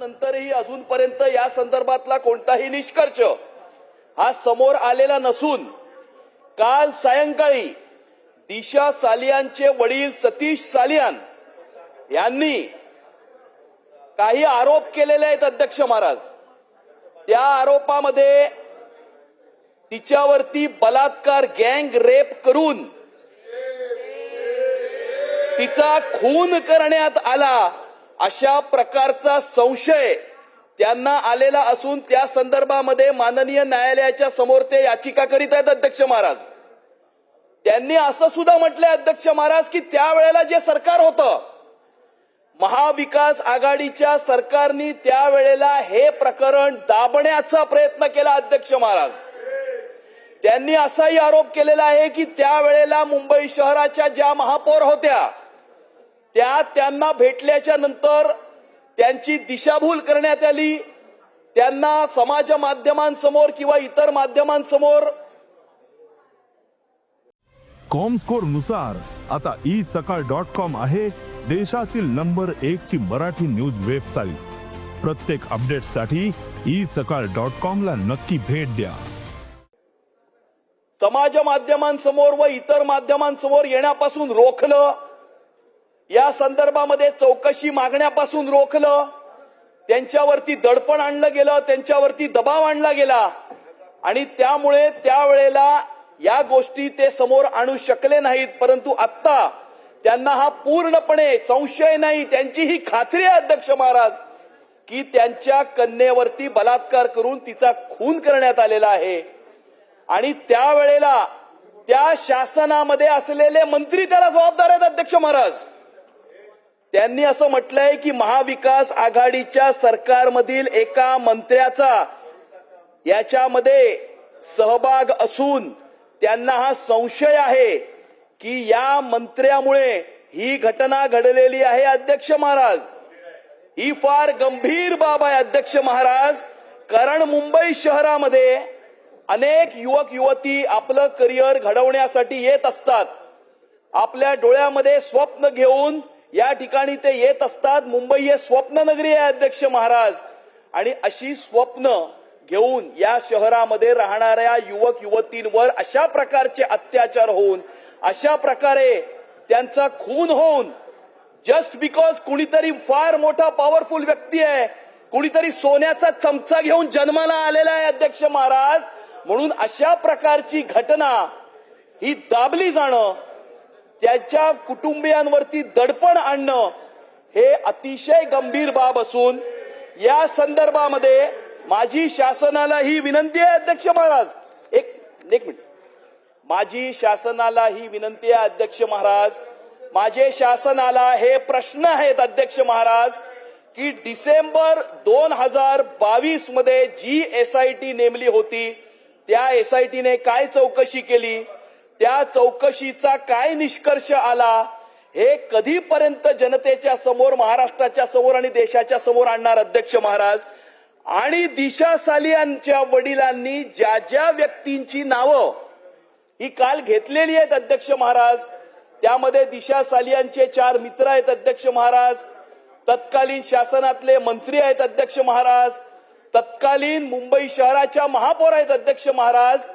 नंतरही अजूनपर्यंत या संदर्भातला कोणताही निष्कर्ष हा समोर आलेला नसून काल सायंकाळी दिशा सालियानचे वडील सतीश सालियान यांनी काही आरोप केलेले आहेत अध्यक्ष महाराज. त्या आरोपामध्ये तिच्यावरती बलात्कार गँग रेप करून तिचा खून करण्यात आला. अशा प्रकारचा संशय त्यांना आलेला असून त्या संदर्भामध्ये माननीय न्यायालयाच्या समोर ते याचिका करीत आहेत अध्यक्ष महाराज. त्यांनी असं सुद्धा म्हटलंय अध्यक्ष महाराज की त्यावेळेला जे सरकार होतं महाविकास आघाडीच्या सरकारनी त्यावेळेला हे प्रकरण दाबण्याचा प्रयत्न केला अध्यक्ष महाराज. त्यांनी असाही आरोप केलेला आहे की त्यावेळेला मुंबई शहराच्या ज्या महापौर होत्या त्या त्यांना भेटल्याच्या नंतर त्यांची दिशाभूल करण्यात आली. त्यांना समाज माध्यमांसमोर किंवा इतर माध्यमांसमोर कॉमस्कोरनुसार आता ई सकाळ डॉट कॉम आहे देशातील नंबर एक ची मराठी न्यूज वेबसाईट. प्रत्येक अपडेटसाठी ई सकाळ डॉट कॉम ला नक्की भेट द्या. समाज माध्यमांसमोर व इतर माध्यमांसमोर येण्यापासून रोखलं. या संदर्भामध्ये चौकशी मागण्यापासून रोखलं. त्यांच्यावरती दडपण आणलं गेलं त्यांच्यावरती दबाव आणला गेला. आणि त्यामुळे त्यावेळेला या गोष्टी ते समोर आणू शकले नाहीत. परंतु आत्ता त्यांना हा पूर्णपणे संशय नाही. त्यांची ही खात्री आहे अध्यक्ष महाराज की त्यांच्या कन्येवरती बलात्कार करून तिचा खून करण्यात आलेला आहे. आणि त्यावेळेला त्या शासनामध्ये असलेले मंत्री त्याला जबाबदार आहेत अध्यक्ष महाराज. त्यांनी असं म्हटलंय की महाविकास आघाडीच्या सरकारमधील एका मंत्र्याचा याच्यामध्ये सहभाग असून त्यांना हा संशय आहे की या मंत्र्यामुळे ही घटना घडलेली आहे अध्यक्ष महाराज. ही फार गंभीर बाब आहे अध्यक्ष महाराज. कारण मुंबई शहरामध्ये अनेक युवक युवती आपलं करिअर घडवण्यासाठी येत असतात. आपल्या डोळ्यामध्ये स्वप्न घेऊन या ठिकाणी ते येत असतात. मुंबई हे स्वप्न नगरी आहे अध्यक्ष महाराज. आणि अशी स्वप्न घेऊन या शहरामध्ये राहणाऱ्या युवक युवतींवर अशा प्रकारचे अत्याचार होऊन अशा प्रकारे त्यांचा खून होऊन जस्ट बिकॉज कुणीतरी फार मोठा पॉवरफुल व्यक्ती आहे कुणीतरी सोन्याचा चमचा घेऊन जन्माला आलेला आहे अध्यक्ष महाराज. म्हणून अशा प्रकारची घटना ही दाबली जाणं त्याच्या कुटुंबियांवरती दडपण आणणं हे अतिशय गंभीर बाब असून या संदर्भामध्ये माझी शासनाला ही विनंती आहे अध्यक्ष महाराज. एक एक मिनिट. माझी शासनाला ही विनंती आहे अध्यक्ष महाराज. माझे शासनाला हे प्रश्न आहेत अध्यक्ष महाराज की डिसेंबर दोन हजार बावीसमध्ये जी एसआयटी नेमली होती त्या एसआयटीने काय चौकशी केली? त्या चौकशीचा काय निष्कर्ष आला? हे कधीपर्यंत जनतेच्या समोर महाराष्ट्राच्या समोर आणि देशाच्या समोर आणणार अध्यक्ष महाराज? आणि दिशा सालियांच्या वडिलांनी ज्या ज्या व्यक्तींची नावं ही काल घेतलेली आहेत अध्यक्ष महाराज त्यामध्ये दिशा सालियांचे चार मित्र आहेत अध्यक्ष महाराज तत्कालीन शासनातले मंत्री आहेत अध्यक्ष महाराज तत्कालीन मुंबई शहराच्या महापौर आहेत अध्यक्ष महाराज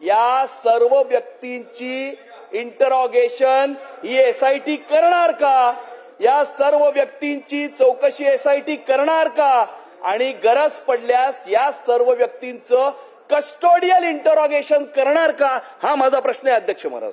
या सर्व व्यक्तींची इंटरॉगेशन ही एसआयटी करणार का? या सर्व व्यक्तींची चौकशी एसआयटी करणार का? आणि गरज पडल्यास या सर्व व्यक्तींचं कस्टोडियल इंटरॉगेशन करणार का? हा माझा प्रश्न आहे अध्यक्ष महाराज.